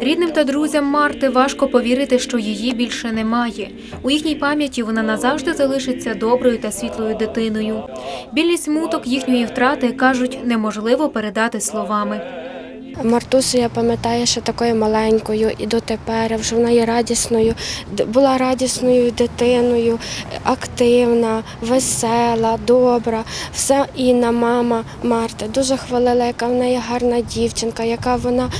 Рідним та друзям Марти важко повірити, що її більше немає. У їхній пам'яті вона назавжди залишиться доброю та світлою дитиною. Біль смуток їхньої втрати кажуть, неможливо передати словами. Мартусу я пам'ятаю, що такою маленькою і дотепер, що вона є радісною, була радісною дитиною, активна, весела, добра. Все Інна, мама Марти, дуже хвалила, яка в неї гарна дівчинка, яка вона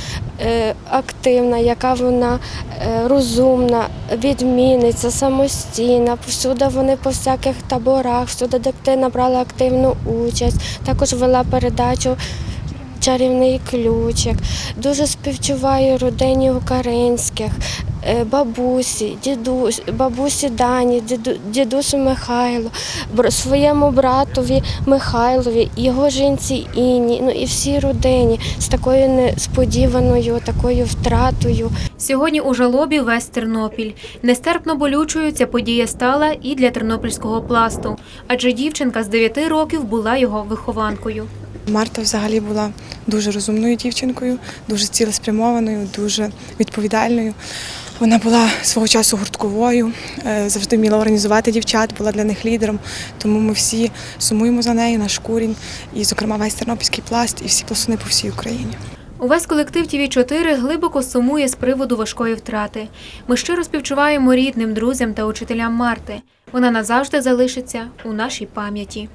активна, яка вона е, розумна, відмінниця, самостійна. Всюди вони по всяких таборах, всюди дитина брала активну участь. Також вела передачу чарівний ключик. Дуже співчуваю родині Українських, е, бабусі, дідусь, бабусі Дані, діду, дідусю Михайлу, бр- своєму братові Михайлові, його жінці Інні, ну і всій родині з такою несподіваною такою втратою. Сьогодні у жалобі весь Тернопіль. Нестерпно болючою ця подія стала і для тернопільського пласту, адже дівчинка з 9 років була його вихованкою. Марта взагалі була дуже розумною дівчинкою, дуже цілеспрямованою, дуже відповідальною. Вона була свого часу гуртковою, е, завжди вміла організувати дівчат, була для них лідером. Тому ми всі сумуємо за нею, наш курінь, і, зокрема, весь тернопільський пласт і всі пластуни по всій Україні. Увесь колектив тв 4 глибоко сумує з приводу важкої втрати. Ми щиро співчуваємо рідним, друзям та учителям Марти. Вона назавжди залишиться у нашій пам'яті.